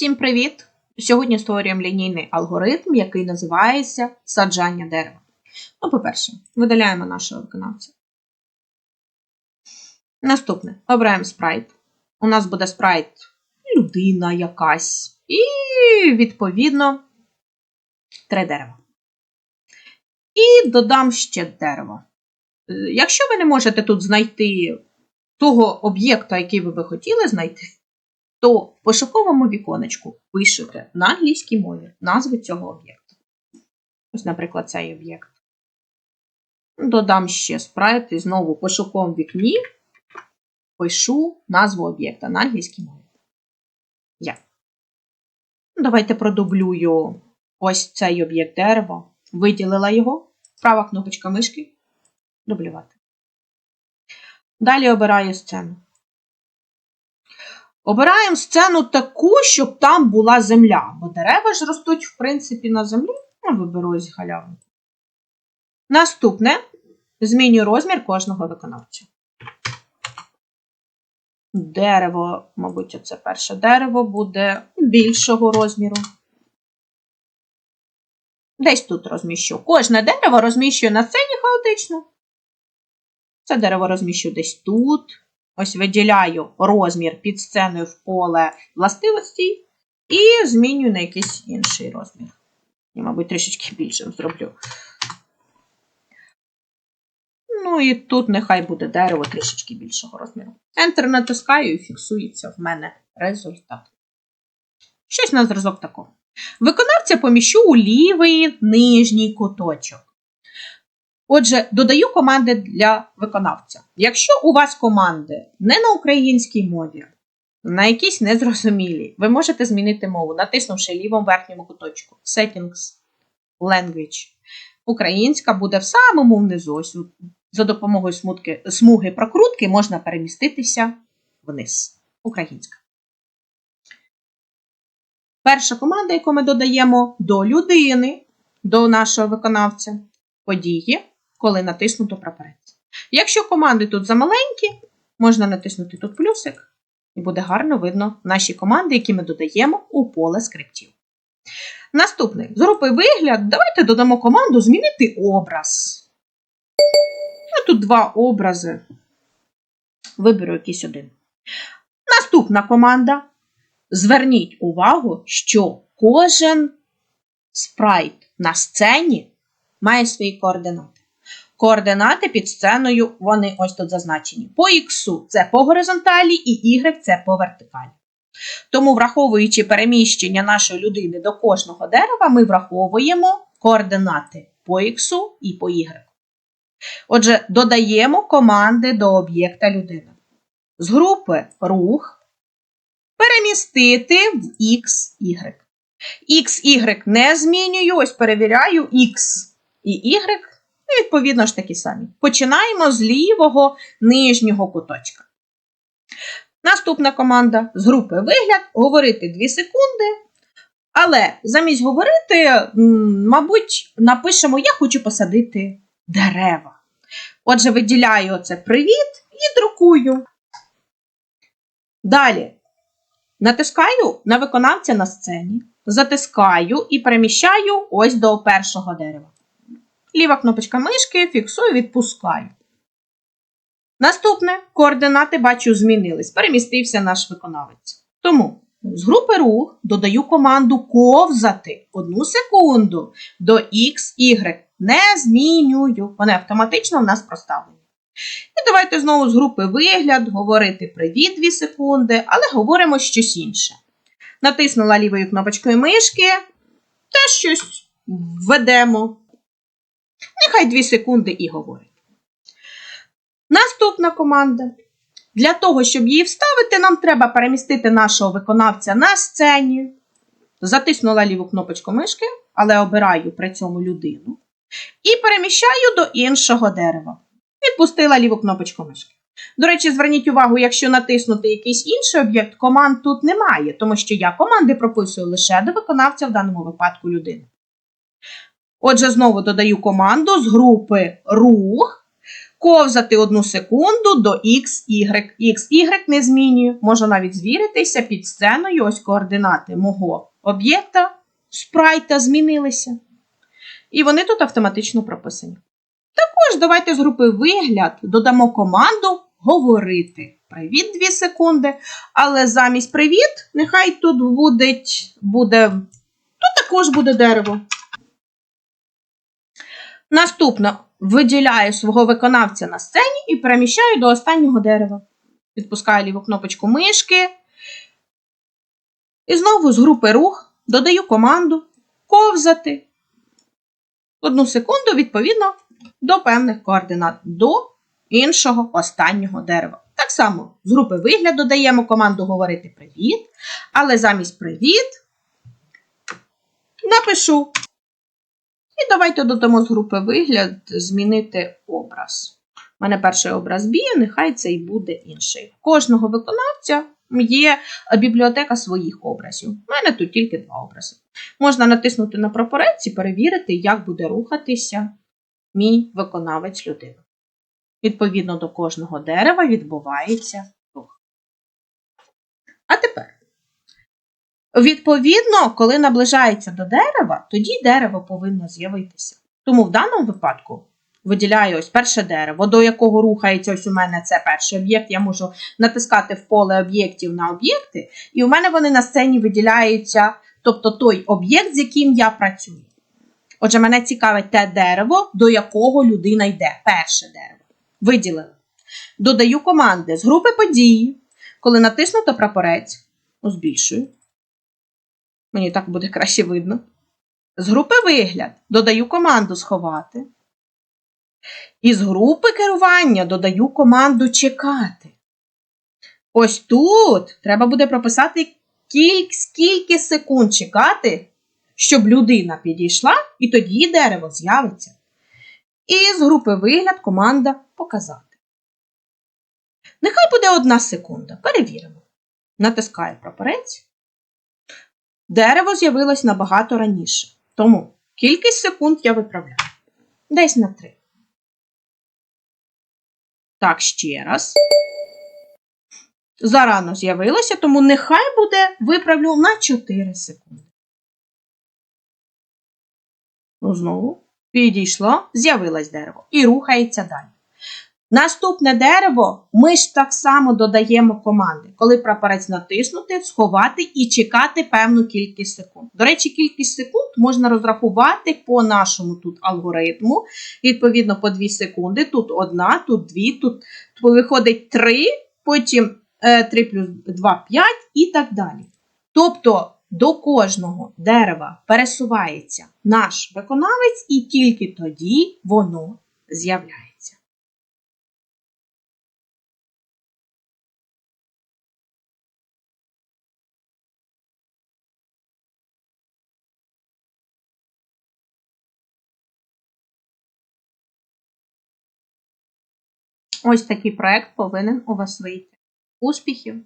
Всім привіт! Сьогодні створюємо лінійний алгоритм, який називається саджання дерева. Ну, по-перше, видаляємо нашого виконавця. Наступне. Обираємо спрайт. У нас буде спрайт людина якась. І, відповідно, три дерева. І додам ще дерево. Е, Якщо ви не можете тут знайти того об'єкта, який ви би хотіли знайти, то в пошуковому віконечку пишете на англійській мові назву цього об'єкта. Ось, наприклад, цей об'єкт. Додам ще спрайт і знову в пошуковому вікні пишу назву об'єкта на англійській мові. Я. Давайте продублюю ось цей об'єкт дерева. Виділила його. Права кнопочка мишки. Дублювати. Далі обираю сцену. Обираємо сцену таку, щоб там була земля, бо дерева ж ростуть, в принципі, на землі. Ну, виберу ось галяву. Наступне змінюю розмір кожного виконавця. Дерево, мабуть, це перше дерево буде більшого розміру. Десь тут розміщу. Кожне дерево розміщую на сцені хаотично. Це дерево розміщу десь тут. Ось виділяю розмір під сценою в поле властивостей і змінюю на якийсь інший розмір. Я, мабуть, трішечки більшим зроблю. Ну і тут нехай буде дерево трішечки більшого розміру. Enter натискаю і фіксується в мене результат. Щось на зразок такого. Виконавця поміщу у лівий нижній куточок. Отже, додаю команди для виконавця. Якщо у вас команди не на українській мові, на якійсь незрозумілій, ви можете змінити мову, натиснувши лівому верхньому куточку Settings, Language. Українська буде в самому внизу. Ось За допомогою смутки, смуги прокрутки можна переміститися вниз. Українська. Перша команда, яку ми додаємо до людини, до нашого виконавця, події, коли натиснуто прапорець. Якщо команди тут замаленькі, можна натиснути тут плюсик, і буде гарно видно наші команди, які ми додаємо у поле скриптів. Наступний з вигляд, давайте додамо команду змінити образ. Ну, тут два образи. Виберу якийсь один. Наступна команда. Зверніть увагу, що кожен спрайт на сцені має свої координати. Координати під сценою, вони ось тут зазначені. По X це по горизонталі, і Y це по вертикалі. Тому, враховуючи переміщення нашої людини до кожного дерева, ми враховуємо координати по X і по Y. Отже, додаємо команди до об'єкта людина. З групи рух перемістити в X, Y. X, Y не змінюю, ось перевіряю X і Y, і відповідно ж такі самі. Починаємо з лівого нижнього куточка. Наступна команда з групи вигляд говорити 2 секунди. Але замість говорити, мабуть, напишемо: Я хочу посадити дерева. Отже, виділяю оце привіт і друкую. Далі натискаю на виконавця на сцені, затискаю і переміщаю ось до першого дерева. Ліва кнопочка мишки, фіксую, відпускаю. Наступне координати, бачу, змінились. Перемістився наш виконавець. Тому з групи рух додаю команду ковзати одну секунду до X, Y. Не змінюю. Вони автоматично в нас проставлені. І давайте знову з групи вигляд, говорити привіт 2 секунди, але говоримо щось інше. Натиснула лівою кнопочкою мишки, теж щось введемо. Нехай 2 секунди і говорить. Наступна команда. Для того, щоб її вставити, нам треба перемістити нашого виконавця на сцені. Затиснула ліву кнопочку мишки, але обираю при цьому людину. І переміщаю до іншого дерева. Відпустила ліву кнопочку мишки. До речі, зверніть увагу, якщо натиснути якийсь інший об'єкт, команд тут немає, тому що я команди прописую лише до виконавця, в даному випадку людини. Отже, знову додаю команду з групи рух ковзати одну секунду до x, y. x, y не змінюю. Можу навіть звіритися під сценою. Ось координати мого об'єкта, спрайта змінилися. І вони тут автоматично прописані. Також давайте з групи вигляд додамо команду говорити. Привіт 2 секунди. Але замість привіт, нехай тут буде, буде тут також буде дерево. Наступно виділяю свого виконавця на сцені і переміщаю до останнього дерева. Відпускаю ліву кнопочку мишки. І знову з групи рух додаю команду ковзати. Одну секунду, відповідно, до певних координат, до іншого останнього дерева. Так само з групи вигляд додаємо команду говорити привіт, але замість привіт напишу. І давайте додамо з групи вигляд змінити образ. У мене перший образ б'є, нехай це і буде інший. У кожного виконавця є бібліотека своїх образів. У мене тут тільки два образи. Можна натиснути на прапорець і перевірити, як буде рухатися мій виконавець людина. Відповідно до кожного дерева відбувається рух. А тепер. Відповідно, коли наближається до дерева, тоді дерево повинно з'явитися. Тому в даному випадку виділяю ось перше дерево, до якого рухається ось у мене це перший об'єкт. Я можу натискати в поле об'єктів на об'єкти, і у мене вони на сцені виділяються, тобто той об'єкт, з яким я працюю. Отже, мене цікавить те дерево, до якого людина йде. Перше дерево. Виділили. Додаю команди з групи події. Коли натиснуто прапорець, збільшую. Мені так буде краще видно. З групи вигляд додаю команду сховати. І з групи керування додаю команду чекати. Ось тут треба буде прописати кільк, скільки секунд чекати, щоб людина підійшла, і тоді дерево з'явиться. І з групи вигляд команда показати. Нехай буде одна секунда. Перевіримо. Натискаю прапорець. Дерево з'явилось набагато раніше. Тому кількість секунд я виправляю. Десь на 3. Так, ще раз. Зарано з'явилося, тому нехай буде виправлю на 4 секунди. Ну, знову підійшло, з'явилось дерево і рухається далі. Наступне дерево ми ж так само додаємо команди, коли прапорець натиснути, сховати і чекати певну кількість секунд. До речі, кількість секунд можна розрахувати по нашому тут алгоритму. Відповідно, по 2 секунди. Тут одна, тут дві, тут виходить 3, потім 3 плюс 2 5 і так далі. Тобто до кожного дерева пересувається наш виконавець, і тільки тоді воно з'являється. Ось такий проект повинен у вас вийти. Успіхів!